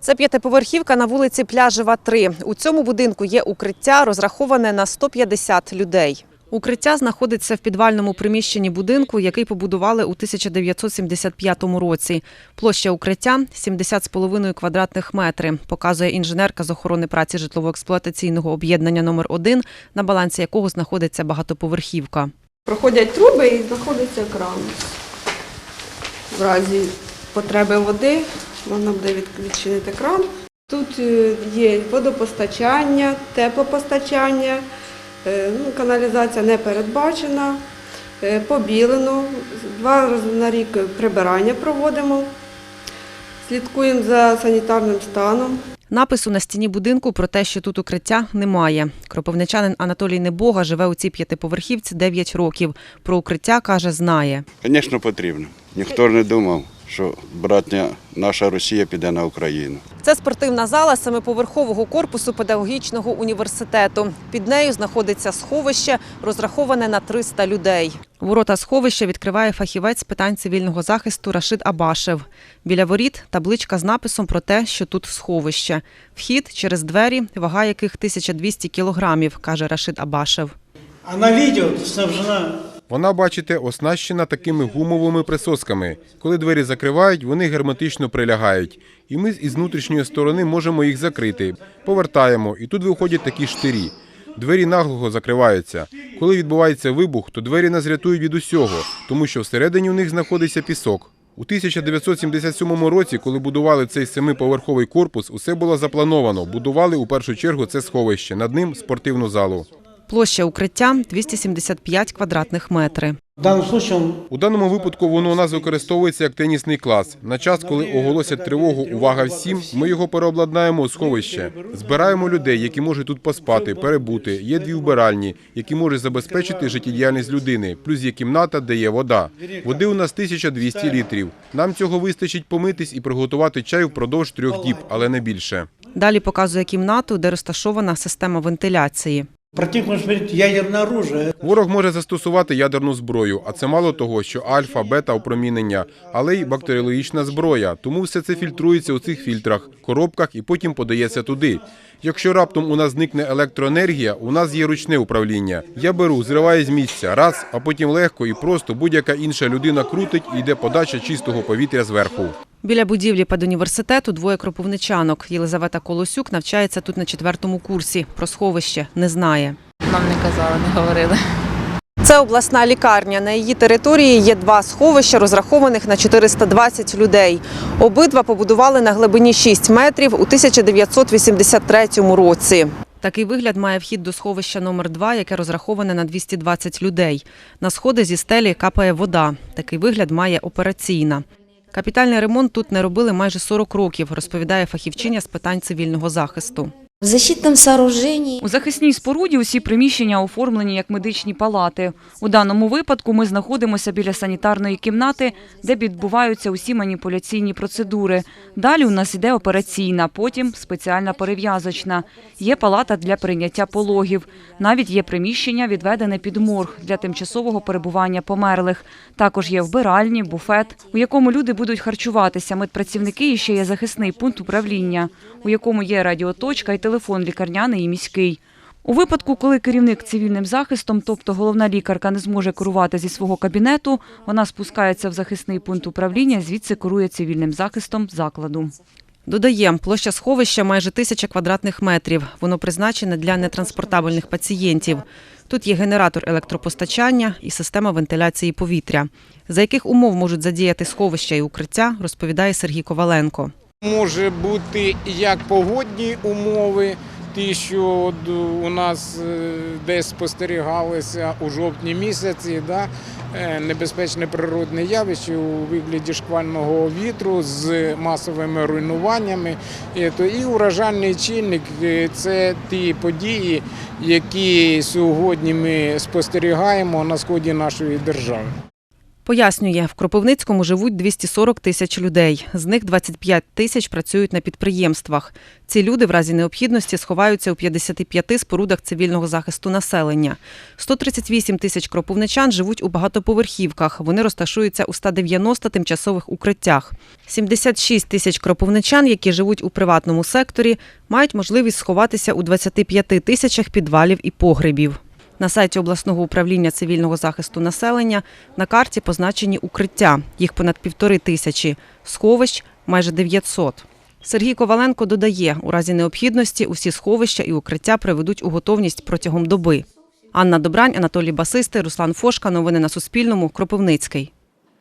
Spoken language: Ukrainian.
Це п'ятиповерхівка на вулиці Пляжева, 3. У цьому будинку є укриття, розраховане на 150 людей. Укриття знаходиться в підвальному приміщенні будинку, який побудували у 1975 році. Площа укриття 70,5 квадратних метри, показує інженерка з охорони праці житлово-експлуатаційного об'єднання номер 1 на балансі якого знаходиться багатоповерхівка. Проходять труби і знаходиться кран. В разі потреби води можна буде від- відчинити кран. Тут е, є водопостачання, теплопостачання, е, ну, каналізація не передбачена, е, побілено. Два рази на рік прибирання проводимо. Слідкуємо за санітарним станом. Напису на стіні будинку про те, що тут укриття, немає. Кропивничанин Анатолій Небога живе у цій п'ятиповерхівці 9 років. Про укриття каже, знає. Звісно, потрібно. Ніхто ж не думав, що братня наша Росія піде на Україну. Це спортивна зала семиповерхового корпусу педагогічного університету. Під нею знаходиться сховище, розраховане на 300 людей. Ворота сховища відкриває фахівець з питань цивільного захисту Рашид Абашев. Біля воріт табличка з написом про те, що тут сховище. Вхід через двері, вага яких 1200 кілограмів, каже Рашид Абашев. Она видео снабжена Вона, бачите, оснащена такими гумовими присосками. Коли двері закривають, вони герметично прилягають. І ми із внутрішньої сторони можемо їх закрити. Повертаємо, і тут виходять такі штирі. Двері наглухо закриваються. Коли відбувається вибух, то двері нас рятують від усього, тому що всередині у них знаходиться пісок. У 1977 році, коли будували цей семиповерховий корпус, усе було заплановано. Будували у першу чергу це сховище, над ним спортивну залу. Площа укриття 275 квадратних метри. в данном случае он У даному випадку воно у нас використовується як тенісний клас. На час, коли оголосять тривогу Увага всім, ми його переобладнаємо у сховище. Збираємо людей, які можуть тут поспати, перебути. Є дві вбиральні, які можуть забезпечити життєдіяльність людини. Плюс є кімната, де є вода. Води у нас 1200 літрів. Нам цього вистачить помитись і приготувати чай впродовж трьох діб, але не більше. Далі показує кімнату, де розташована система вентиляції. Противник может применить ядерное оружие. Ворог може застосувати ядерну зброю, а це мало того, що альфа, бета опромінення, але й бактеріологічна зброя. Тому все це фільтрується у цих фільтрах, коробках і потім подається туди. Якщо раптом у нас зникне електроенергія, у нас є ручне управління. Я беру, зриваю з місця, раз, а потім легко і просто будь-яка інша людина крутить і йде подача чистого повітря зверху. Біля будівлі педуніверситету двоє кропивничанок. Єлизавета Колосюк навчається тут на четвертому курсі. Про сховище не знає. Нам не казали, не говорили. Це обласна лікарня. На її території є два сховища, розрахованих на 420 людей. Обидва побудували на глибині 6 метрів у 1983 році. Такий вигляд має вхід до сховища номер 2 яке розраховане на 220 людей. На сходи зі стелі капає вода. Такий вигляд має операційна. Капітальний ремонт тут не робили майже 40 років, розповідає фахівчиня з питань цивільного захисту. В защитном сооружении У захисній споруді усі приміщення оформлені як медичні палати. У даному випадку ми знаходимося біля санітарної кімнати, де відбуваються усі маніпуляційні процедури. Далі у нас іде операційна, потім спеціальна перев'язочна. Є палата для прийняття пологів. Навіть є приміщення, відведене під морг для тимчасового перебування померлих. Також є вбиральні, буфет, у якому люди будуть харчуватися. Медпрацівники і ще є захисний пункт управління, у якому є радіоточка і телефон лікарняний і міський. У випадку, коли керівник цивільним захистом, тобто головна лікарка, не зможе керувати зі свого кабінету, вона спускається в захисний пункт управління, звідси керує цивільним захистом закладу. Додаємо, площа сховища майже тисяча квадратних метрів. Воно призначене для нетранспортабельних пацієнтів. Тут є генератор електропостачання і система вентиляції повітря. За яких умов можуть задіяти сховища і укриття, розповідає Сергій Коваленко. Може бути як погодні умови, ті, що у нас е, десь спостерігалися у жовтні місяці, да, е, небезпечне природне явище у вигляді шквального вітру з масовими руйнуваннями. І, урожайний чинник е, це ті події, які сьогодні ми спостерігаємо на сході нашої держави. Пояснює, в Кропивницькому живуть 240 тисяч людей. З них 25 тисяч працюють на підприємствах. Ці люди в разі необхідності сховаються у 55 спорудах цивільного захисту населення. 138 тисяч кропивничан живуть у багатоповерхівках. Вони розташуються у 190 тимчасових укриттях. 76 тисяч кропивничан, які живуть у приватному секторі, мають можливість сховатися у 25 тисячах підвалів і погребів. На сайті обласного управління цивільного захисту населення на карті позначені укриття. Їх понад півтори тисячі, сховищ майже 900. Сергій Коваленко додає, у разі необхідності усі сховища і укриття приведуть у готовність протягом доби. Анна Добрань, Анатолій Басистий, Руслан Фошка. Новини на Суспільному. Кропивницький.